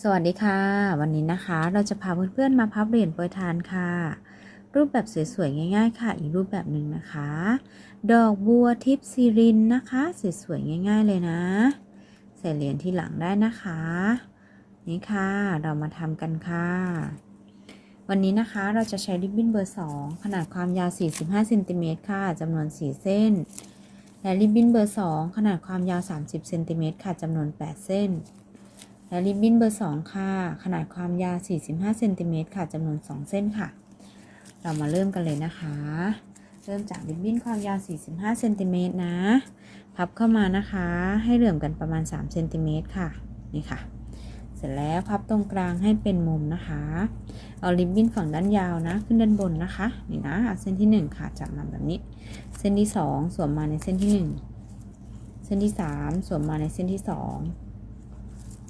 สวัสดีค่ะ วันนี้นะคะเราจะพาเพื่อนๆมาพับเหรียญโปรยทานค่ะ รูปแบบสวยๆง่าย ๆ ค่ะ อีกรูปแบบหนึ่งนะคะ ดอกบัวทิพย์ซีรินนะคะสวยๆง่าย ๆ เลยนะ ใส่เหรียญที่หลังได้นะคะ นี่ค่ะเรามาทำกันค่ะ วันนี้นะคะเราจะใช้ริบบิ้นเบอร์ 2 ขนาดความยาว 45เซนติเมตรค่ะจำนวน 4 เส้น และริบบิ้นเบอร์ 2 ขนาดความยาว 30เซนติเมตรค่ะจำนวน 8 เส้น และริบบิ้นเบอร์ 2 ค่ะ ขนาดความยาว 45 เซนติเมตรค่ะจำนวน 2 เส้นค่ะ เรามาเริ่มกันเลยนะคะ เริ่มจากริบบิ้นความยาว 45 เซนติเมตรนะ พับเข้ามานะคะ ให้เหลื่อมกันประมาณ 3 เซนติเมตรค่ะ นี่ค่ะ เสร็จแล้วพับตรงกลางให้เป็นมุมนะคะ เอาริบบิ้นฝั่งด้านยาวนะ ขึ้นด้านบนนะคะ นี่นะเอาเส้นที่ 1 ค่ะ จับมาแบบนี้ เส้นที่ 2 สวมมาในเส้นที่ 1 เส้นที่ 3 สวมมาในเส้นที่ 2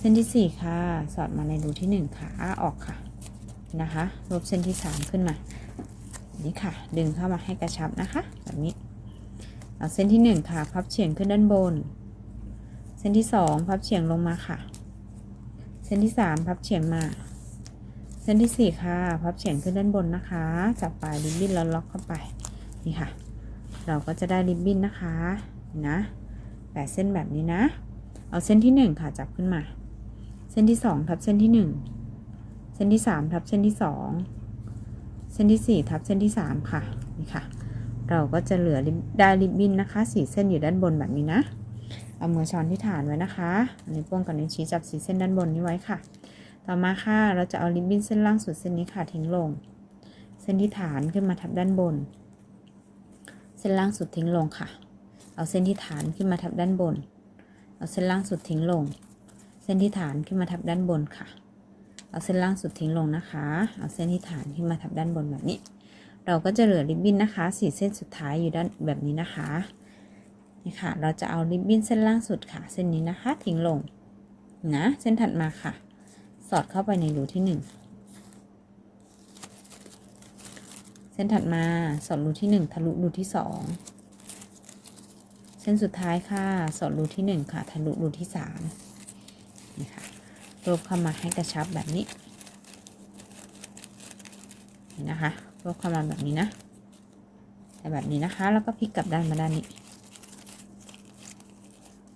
เส้นที่ 4 ค่ะ สอดมาในรูที่ 1 ค่ะอ้าออกค่ะนะคะลบเส้นที่ 3 ขึ้นมา นี่ค่ะ ดึงเข้ามาให้กระชับนะคะ แบบนี้ เอาเส้นที่ 1 ค่ะ พับเฉียงขึ้นด้านบน เส้นที่ 2 พับเฉียงลงมาค่ะ เส้นที่ 3 พับเฉียงมา เส้นที่ 4 ค่ะ พับเฉียงขึ้นด้านบนนะคะ จับปลายริบบิ้นแล้วล็อกเข้าไป นี่ค่ะ เราก็จะได้ริบบิ้นนะคะ นะแปดเส้นแบบนี้นะ เอาเส้นที่ 1 ค่ะ จับขึ้นมา เส้นที่2ทับเส้นที่ 1 เส้นที่3ทับเส้นที่ 2 เส้นที่4ทับเส้นที่ 3 ค่ะนี่ค่ะ เราก็จะเหลือได้ริบบิ้นนะคะสีเส้นอยู่ด้านบนแบบนี้นะเอามือช้อนที่ฐานไว้นะคะอันนี้วโป้งกับนิ้วชี้จับสีเส้นด้านบนนี้ไว้ค่ะ ต่อมาค่ะเราจะเอาริบบิ้นเส้นล่างสุดเส้นนี้ค่ะทิ้งลง เส้นที่ฐานขึ้นมาทับด้านบน เส้นล่างสุดทิ้งลงค่ะ เอาเส้นที่ฐานขึ้นมาทับด้านบน เอาเส้นล่างสุดทิ้งลง เส้นที่ฐานขึ้นมาทับด้านบนค่ะ เอาเส้นล่างสุดทิ้งลงนะคะ เอาเส้นที่ฐานขึ้นมาทับด้านบนแบบนี้ เราก็จะเหลือริบบิ้นนะคะสี่เส้นสุดท้ายอยู่ด้านแบบนี้นะคะนี่ค่ะ เราจะเอาริบบิ้นเส้นล่างสุดค่ะ เส้นนี้นะคะ ทิ้งลงนะ เส้นถัดมาค่ะ สอดเข้าไปในรูที่หนึ่งเส้นถัดมาสอดรูที่หนึ่งทะลุรูที่สองเส้นสุดท้ายค่ะ สอดรูที่หนึ่งค่ะ ทะลุรูที่สาม นะคะรวบเข้ามาให้กระชับแบบนี้นะคะรวบเข้ามาแบบนี้นะแบบนี้นะคะ แล้วก็พลิกกลับด้านมาด้านนี้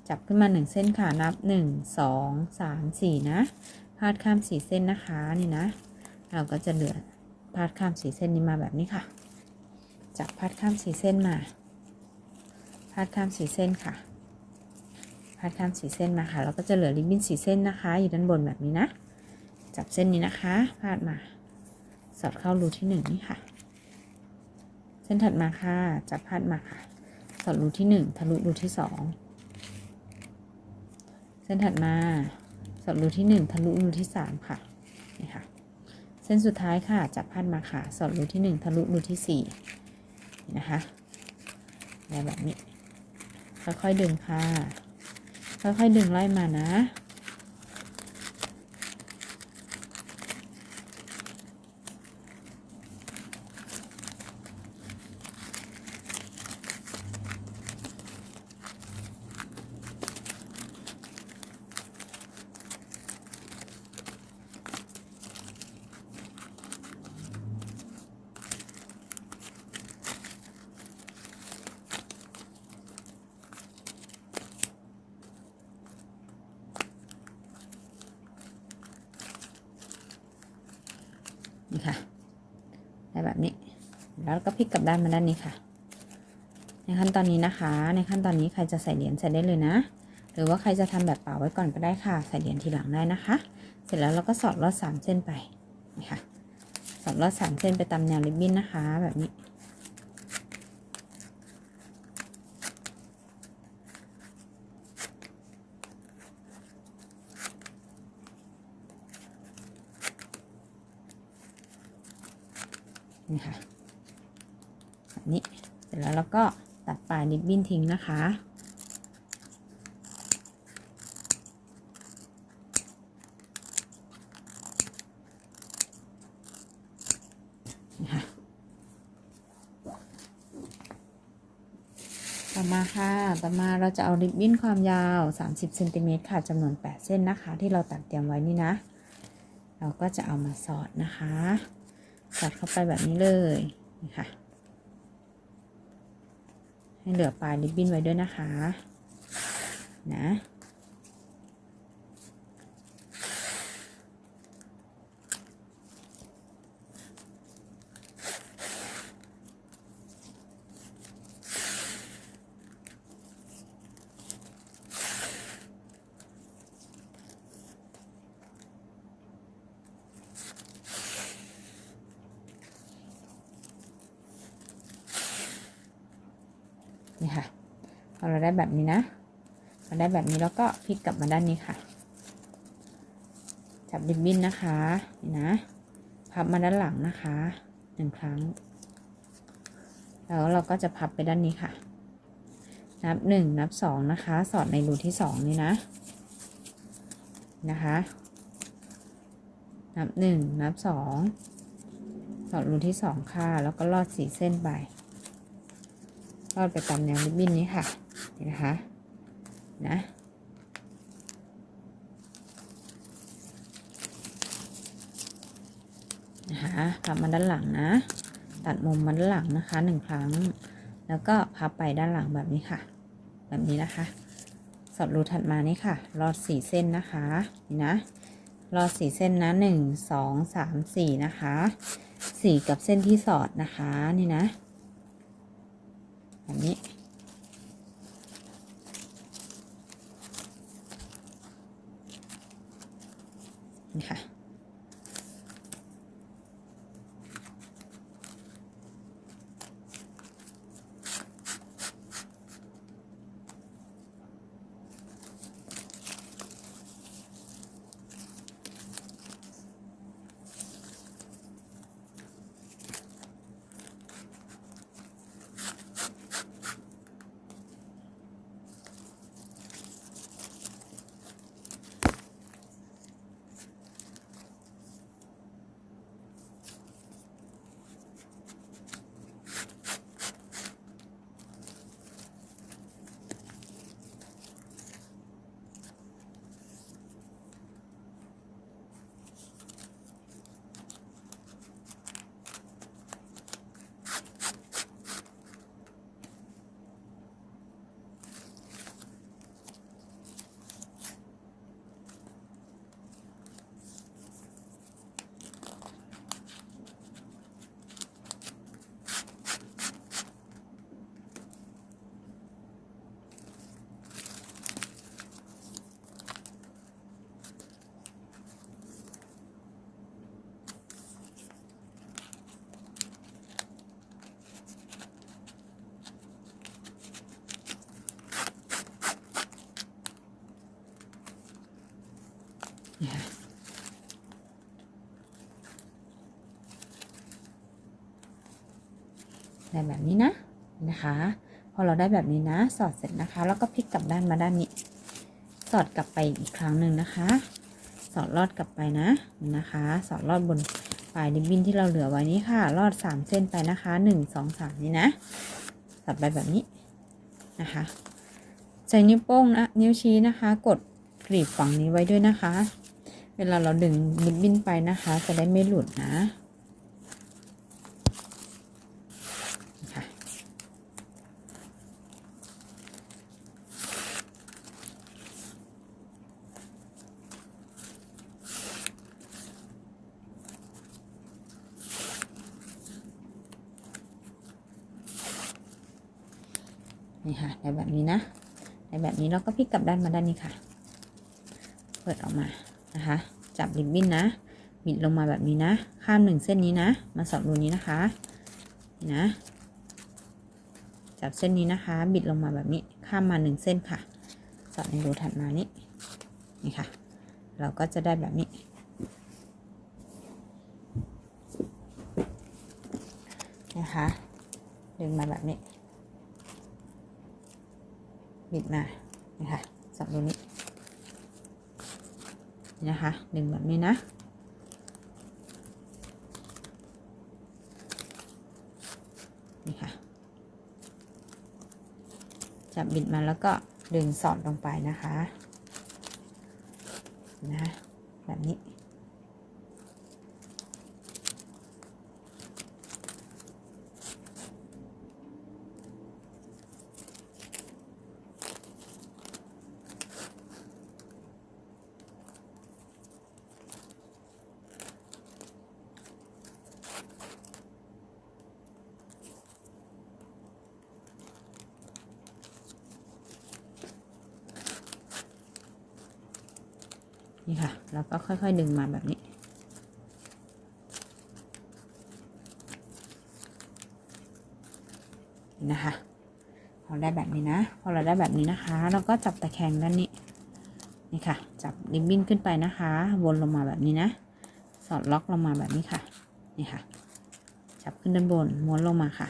จับขึ้นมาหนึ่งเส้นค่ะนับหนึ่งงสามสี่นะพาดข้ามสี่เส้นนะคะนี่นะ เราก็จะเหลือพาดข้ามสี่เส้นนี้มาแบบนี้ค่ะจับพาดข้ามสี่เส้นมาพาดข้ามสี่เส้นค่ะ พาดข้ามสีเส้นมาค่ะเราก็จะเหลือริบบิ้นสีเส้นนะคะ อยู่ด้านบนแบบนี้นะ จับเส้นนี้นะคะ พาดมา สอดเข้ารูที่หนึ่งนี่ค่ะ เส้นถัดมาค่ะ จับพาดมาค่ะ สอดรูที่หนึ่งทะลุรูที่สองเส้นถัดมา สอดรูที่หนึ่งทะลุรูที่สามค่ะ นี่ค่ะ เส้นสุดท้ายค่ะ จับพาดมาค่ะ สอดรูที่หนึ่งทะลุรูที่สี่นี่นะคะแบบนี้ค่อยๆดึงค่ะ ค่อยๆดึงไล่มานะ นี่ค่ะ ได้แบบนี้ แล้วก็พลิกกลับด้านมาด้านนี้ค่ะ ในขั้นตอนนี้นะคะ ในขั้นตอนนี้ใครจะใส่เหรียญใส่ได้เลยนะ หรือว่าใครจะทำแบบเปล่าไว้ก่อนก็ได้ค่ะ ใส่เหรียญทีหลังได้นะคะ เสร็จแล้วเราก็สอดลอดสามเส้นไปนี่ค่ะ สอดลอดสามเส้นไปตามแนวริบบิ้นนะคะ แบบนี้ นี่ค่ะแบบนี้เสร็จแล้วเราก็ตัดปลายริบบิ้นทิ้งนะคะนี่ค่ะต่อมาค่ะ ต่อมาเราจะเอาริบบิ้นความยาว 30เซนติเมตรค่ะจำนวน 8 เส้นนะคะ ที่เราตัดเตรียมไว้นี่นะ เราก็จะเอามาสอดนะคะ สอดเข้าไปแบบนี้เลยนี่ค่ะให้เหลือปลายริบบิ้นไว้ด้วยนะคะ นะ นี่ค่ะพอเราได้แบบนี้นะเราได้แบบนี้แล้วก็พลิกกลับมาด้านนี้ค่ะ จับริบบิ้นนะคะนี่นะพับมาด้านหลังนะคะหนึ่งครั้ง แล้วเราก็จะพับไปด้านนี้ค่ะ นับหนึ่งนับสองนะคะ สอดในรูที่สองนี่นะนะคะ นับหนึ่งนับสองสอดรูที่สองค่ะ แล้วก็ลอดสีเส้นไป ลอดไปตามแนวริบบิ้นนี้ค่ะนี่นะคะนะนะคะพับมาด้านหลังนะ ตัดมุมมาด้านหลังนะคะหนึ่งครั้ง แล้วก็พับไปด้านหลังแบบนี้ค่ะ แบบนี้นะคะ สอดรูถัดมานี่ค่ะลอดสี่เส้นนะคะนี่นะลอดสี่เส้นนะหนึ่งสองสามสี่นะคะสี่กับเส้นที่สอดนะคะนี่นะ แบ ได้แบบนี้นะนะคะ พอเราได้แบบนี้นะ สอดเสร็จนะคะ แล้วก็พลิกกลับด้านมาด้านนี้ สอดกลับไปอีกครั้งหนึ่งนะคะ สอดลอดกลับไปนะนะคะ สอดลอดบนปลายริบบิ้นที่เราเหลือไว้นี้ค่ะ ลอดสามเส้นไปนะคะหนึ่งสองสามนี่นะสอดไปแบบนี้นะคะใช้นิ้วโป้งนะนิ้วชี้นะคะ กดกรีบฝั่งนี้ไว้ด้วยนะคะ เวลาเราดึงริบบิ้นไปนะคะ จะได้ไม่หลุดนะ นี่ค่ะได้แบบนี้นะได้แบบนี้เราก็พลิกกลับด้านมาด้านนี้ค่ะ เปิดออกมานะคะ จับริบบิ้นนะ บิดลงมาแบบนี้นะ ข้ามหนึ่งเส้นนี้นะ มาสอดรูนี้นะคะนี่นะ จับเส้นนี้นะคะ บิดลงมาแบบนี้ ข้ามมาหนึ่งเส้นค่ะ สอดในรูถัดมานี้นี่ค่ะ เราก็จะได้แบบนี้นะคะ ดึงมาแบบนี้ บิดมานี่ค่ะสอดรูนี้นี่นะคะดึงแบบนี้นะนี่ค่ะจับบิดมาแล้วก็ดึงสอดลงไปนะคะนะแบบนี้ นี่ค่ะ แล้วก็ค่อยๆดึงมาแบบนี้ นะคะพอได้แบบนี้นะ พอเราได้แบบนี้นะคะ เราก็จับตะแคงด้านนี้ นี่ค่ะ จับริบบิ้นขึ้นไปนะคะ วนลงมาแบบนี้นะ สอดล็อกลงมาแบบนี้ค่ะ นี่ค่ะ จับขึ้นด้านบน ม้วนลงมาค่ะ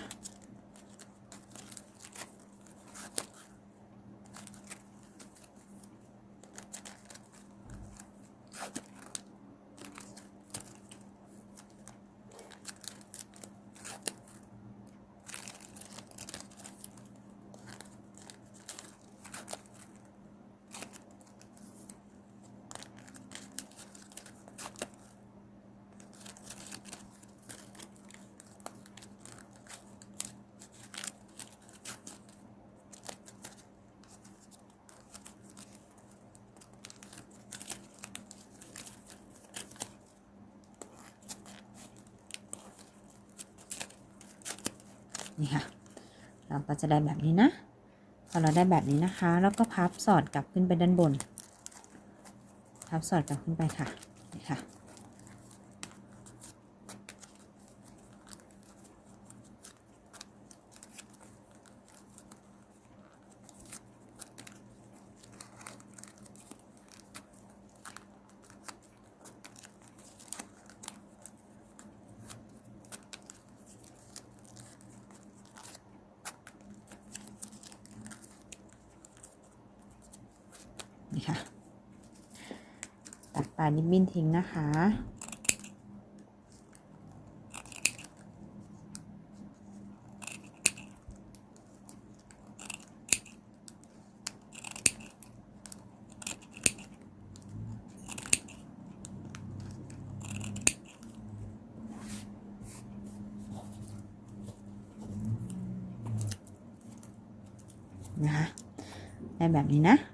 นี่ค่ะ เราก็จะได้แบบนี้นะ พอเราได้แบบนี้นะคะ แล้วก็พับสอดกลับขึ้นไปด้านบน พับสอดกลับขึ้นไปค่ะ นี่ค่ะายริบบินทิ้งนะคะ นะคะได้แบบนี้นะ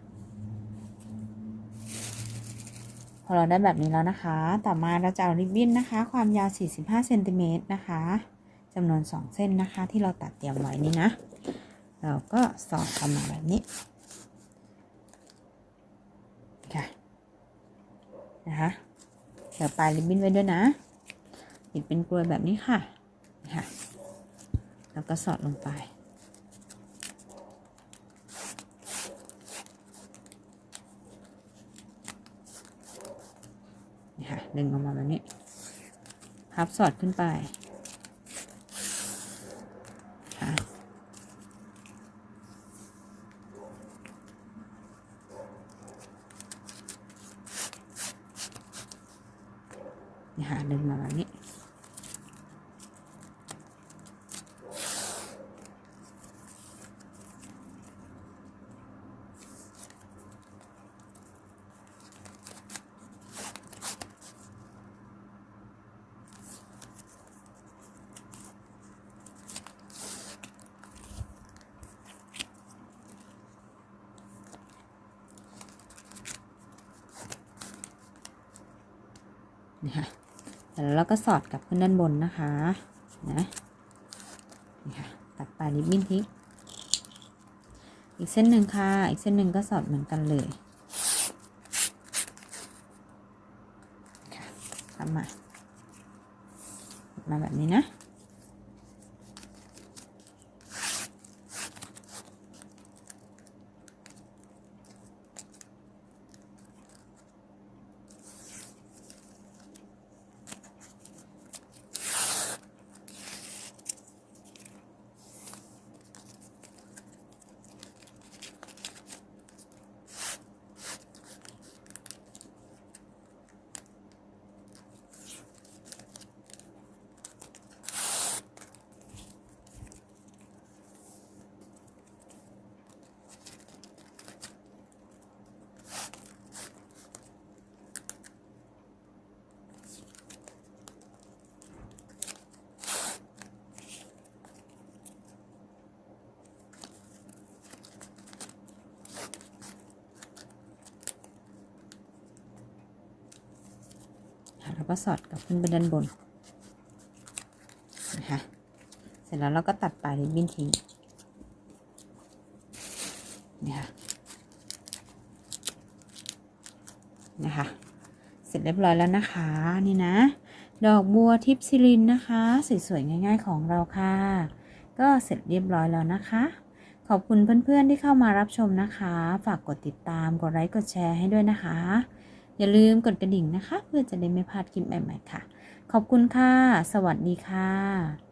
พอเราได้แบบนี้แล้วนะคะ ต่อมาเราจะเอาริบบิ้นนะคะ ความยาว 45เซนติเมตรนะคะจำนวน 2 เส้นนะคะ ที่เราตัดเตรียมไว้นี่นะ เราก็สอดเข้ามาแบบนี้ค่ะนะคะเดี๋ยวปลายริบบิ้นไว้ด้วยนะปิดเป็นกลวยแบบนี้ค่ะนะคะแล้วก็สอดลงไป ค่ะดึงออกมาแบบนี้ พับสอดขึ้นไปค่ะนี่ค่ะดึงมาแบบนี้ นี่ค่ะแล้วเราก็สอดกลับขึ้นด้านบนนะคะนะนี่ค่ะตัดปลายริบบิ้นทิ้งอีกเส้นหนึ่งค่ะ อีกเส้นหนึ่งก็สอดเหมือนกันเลยค่ะทำมามาแบบนี้นะ ก็สอดกลับขึ้นไปด้านบนนะคะเสร็จแล้วเราก็ตัดปลายริบบิ้นทิ้งนี่ค่ะนะคะ เสร็จเรียบร้อยแล้วนะคะนี่นะ ดอกบัวทิพซิลินนะคะสวยๆง่าย ๆของเราค่ะ ก็เสร็จเรียบร้อยแล้วนะคะ ขอบคุณเพื่อนๆที่เข้ามารับชมนะคะ ฝากกดติดตามกดไลค์กดแชร์ให้ด้วยนะคะ อย่าลืมกดกระดิ่งนะคะ เพื่อจะได้ไม่พลาดคลิปใหม่ๆค่ะ ขอบคุณค่ะ สวัสดีค่ะ